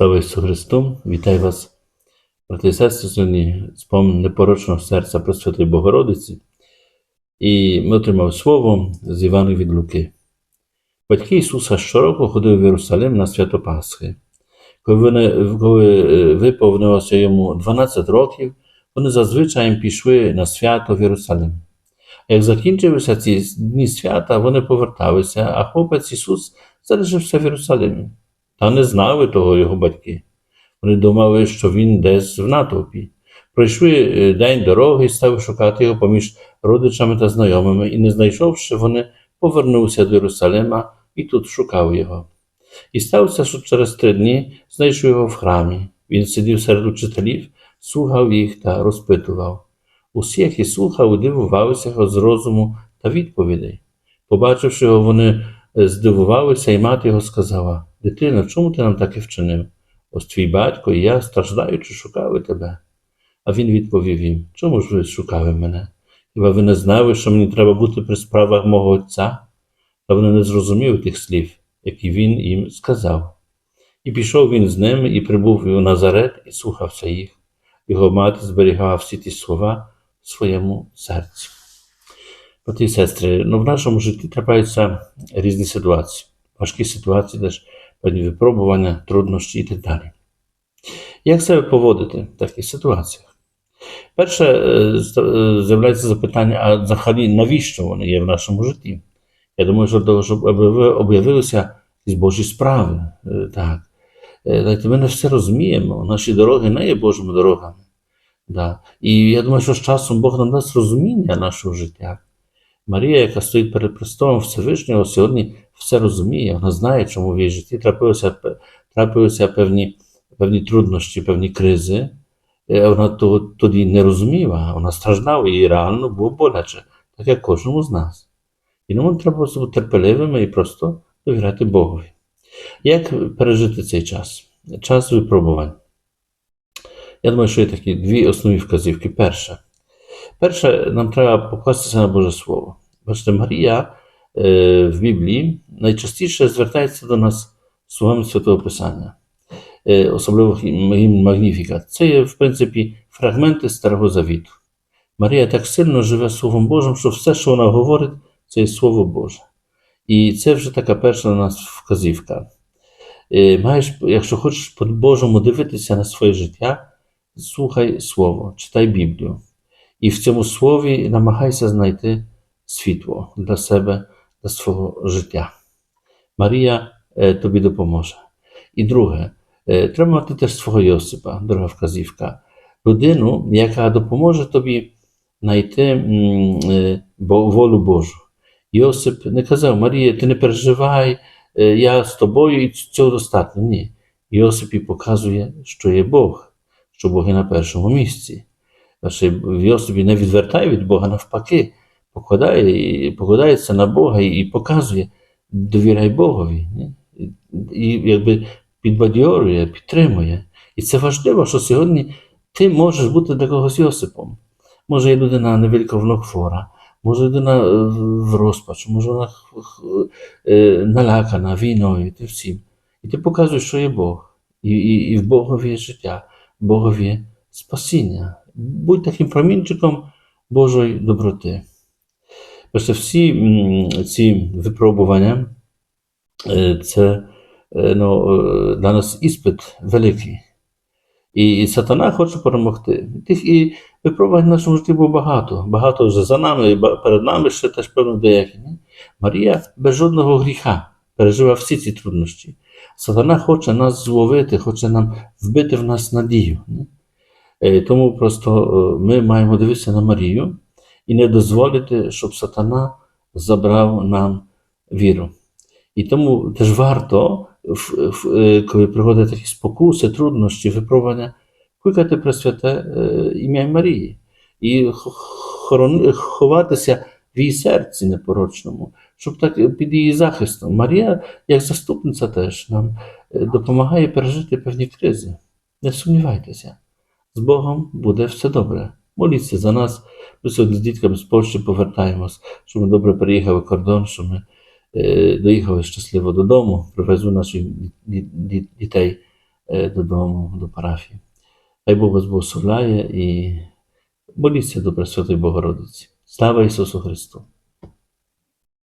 Слава Ісусу Христу! Вітаю вас, брати і сестри, сьогодні спомин непорочного серця Пресвятої Богородиці. І ми отримали слово з Івана від Луки. Батьки Ісуса щороку ходили в Єрусалим на свято Пасхи. Коли, вони, е, виповнилося йому 12 років, вони зазвичай пішли на свято в Єрусалим. Як закінчилися ці дні свята, вони поверталися, а хлопець Ісус залишився в Єрусалимі. Та не знали того його батьки. Вони думали, що він десь в натовпі. Пройшли е, день дороги і стали шукати його поміж родичами та знайомими, і, не знайшовши, вони повернулися до Єрусалима і тут шукали його. І сталося, що через три дні знайшли його в храмі. Він сидів серед учителів, слухав їх та розпитував. Усі, які слухали, дивувалися його з розуму та відповідей. Побачивши його, вони е, здивувалися, і мати його сказала: Дитино, чому ти нам таке вчинив? Ось твій батько і я, страждаючи, шукали тебе. А він відповів їм: Чому ж ви шукали мене? Хіба ви не знали, що мені треба бути при справах мого отця? Та вони не зрозуміли тих слів, які він їм сказав. І пішов він з ними і прибув у Назарет і слухався їх. Його мати зберігала всі ті слова в своєму серці. Брати і сестри, ну в нашому житті трапляються різні ситуації, важкі ситуації, теж певні випробування, труднощі і так далі. Як себе поводити в таких ситуаціях? Перше, е, е, з'являється запитання, а взагалі навіщо вони є в нашому житті? Я думаю, що того, щоб об'явилися якісь Божі справи. Е, Так. Ми не все розуміємо, наші дороги не є Божими дорогами. Да. І я думаю, що з часом Бог нам дасть розуміння нашого життя. Марія, яка стоїть перед престолом Всевишнього, сьогодні все розуміє, вона знає, чому в її житті трапилися, трапилися певні, певні труднощі, певні кризи. Е, Вона тоді не розуміла, вона страждала і реально було боляче, так як кожному з нас. І нам треба бути терпеливими і просто довіряти Богові. Як пережити цей час? Час випробувань. Я думаю, що є такі дві основні вказівки. Перше. Перше, нам треба покластися на Боже Слово. Бачите, Марія е, в Біблії найчастіше звертається до нас словами Святого Писання, е, особливо гімн Магніфіка. Це є, в принципі, фрагменти Старого Завіту. Марія так сильно живе Словом Божим, що все, що вона говорить, це є Слово Боже. І це вже така перша на нас вказівка. Е, Маєш, якщо хочеш по-божому дивитися на своє життя, слухай Слово, читай Біблію. І в цьому слові намагайся знайти світло для себе, для свого життя. Марія е, тобі допоможе. І друге, е, треба мати теж свого Йосипа, друга вказівка. Людину, яка допоможе тобі знайти е, волю Божу. Йосип не казав, Марія, ти не переживай, я з тобою і цього достатньо. Ні. Йосип і показує, що є Бог, що Бог є на першому місці. В Йосипі не відвертає від Бога, навпаки, покладає, покладається на Бога і, і показує, довіряй Богові. Ні? І, і якби підбадьорює, підтримує. І це важливо, що сьогодні ти можеш бути для когось Йосипом. Може, є людина невеликовно хвора, може людина е, в розпач, може вона е, налякана війною, ти всім. І ти показуєш, що є Бог. І, і, і в Богові є життя, в Богові є спасіння. Будь таким промінчиком Божої доброти. Бачите, всі ці випробування е, це е, ну, е, для нас іспит великий. І, сатана хоче перемогти. Тих і випробувань в нашому житті було багато. Багато вже за нами, і перед нами ще теж певно деякі. Марія без жодного гріха пережила всі ці труднощі. Сатана хоче нас зловити, хоче нам вбити в нас надію. Е, Тому просто е, ми маємо дивитися на Марію і не дозволити, щоб сатана забрав нам віру. І тому теж варто, е, коли приходять такі спокуси, труднощі, випробування, кликати Пресвяте е, ім'я Марії і ховатися в її серці непорочному, щоб так під її захистом. Марія, як заступниця, теж нам допомагає пережити певні кризи. Не сумнівайтеся, з Богом буде все добре. Моліться за нас. Ми сьогодні з дітками з Польщі повертаємось, щоб ми добре переїхали кордон, щоб ми е, доїхали щасливо додому, привезли наших ді- ді- дітей е, додому, до парафії. Хай Бог вас благословляє і моліться до Пресвятої Богородиці. Слава Ісусу Христу!